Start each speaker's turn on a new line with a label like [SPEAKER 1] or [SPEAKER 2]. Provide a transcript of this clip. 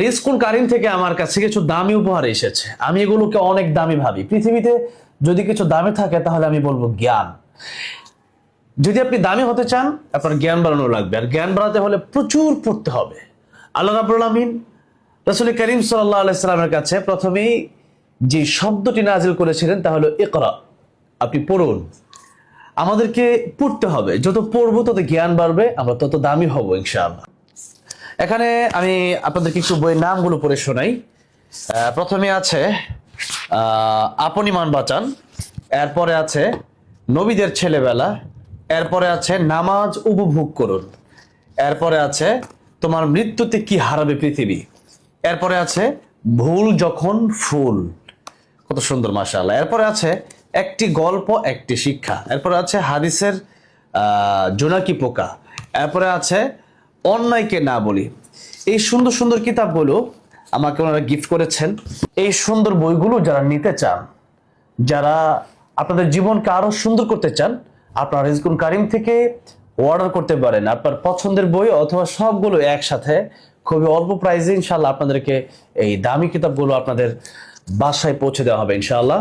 [SPEAKER 1] রিস্কুল কারিম থেকে আমার কাছে কিছু দামি উপহার এসেছে। আমি এগুলোকে অনেক দামি ভাবি। পৃথিবীতে যদি কিছু দামি থাকে, তাহলে আমি বলব জ্ঞান। যদি আপনি দামি হতে চান, আপনার জ্ঞান বাড়ানো লাগবে। আর জ্ঞান বাড়াতে হলে প্রচুর পড়তে হবে। আল্লাহ রাবুল আমিন রসুল করিম সাল্লাহ আলাইসালামের কাছে প্রথমেই যে শব্দটি নাজিল করেছিলেন, তা হলো ইকরা। আপনি পড়ুন। আমাদেরকে পড়তে হবে। যত পড়ব, তত জ্ঞান বাড়বে। আমরা তত দামি হব, ইনশাআল্লাহ। এখানে আমি আপনাদেরকে একটু বইয়ের নামগুলো পড়ে শোনাই। প্রথমে আছে আপনি মান বাঁচান, এরপরে আছে, নবীদের ছেলেবেলা, এরপরে আছে, নামাজ উপভোগ করুন, এরপরে আছে, তোমার মৃত্যুতে কি হারাবে পৃথিবী, এরপরে আছে, ভুল যখন ফুল, কত সুন্দর, মাশাআল্লাহ, এরপরে আছে, একটি গল্প, একটি শিক্ষা, এরপরে আছে, হাদিসের জোনাকি পোকা, এরপরে আছে অন্যায়কে না বলি। এই সুন্দর সুন্দর কিতাবগুলো আমাকে ওনারা গিফট করেছেন। এই সুন্দর বইগুলো যারা নিতে চান, যারা আপনাদের জীবনকে আরও সুন্দর করতে চান, আপনার রিজকুল কারিম থেকে অর্ডার করতে পারেন। আপনার পছন্দের বই অথবা সবগুলো একসাথে খুবই অল্প প্রাইসে ইনশাল্লাহ আপনাদেরকে এই দামি কিতাবগুলো আপনাদের বাসায় পৌঁছে দেওয়া হবে ইনশাআল্লাহ।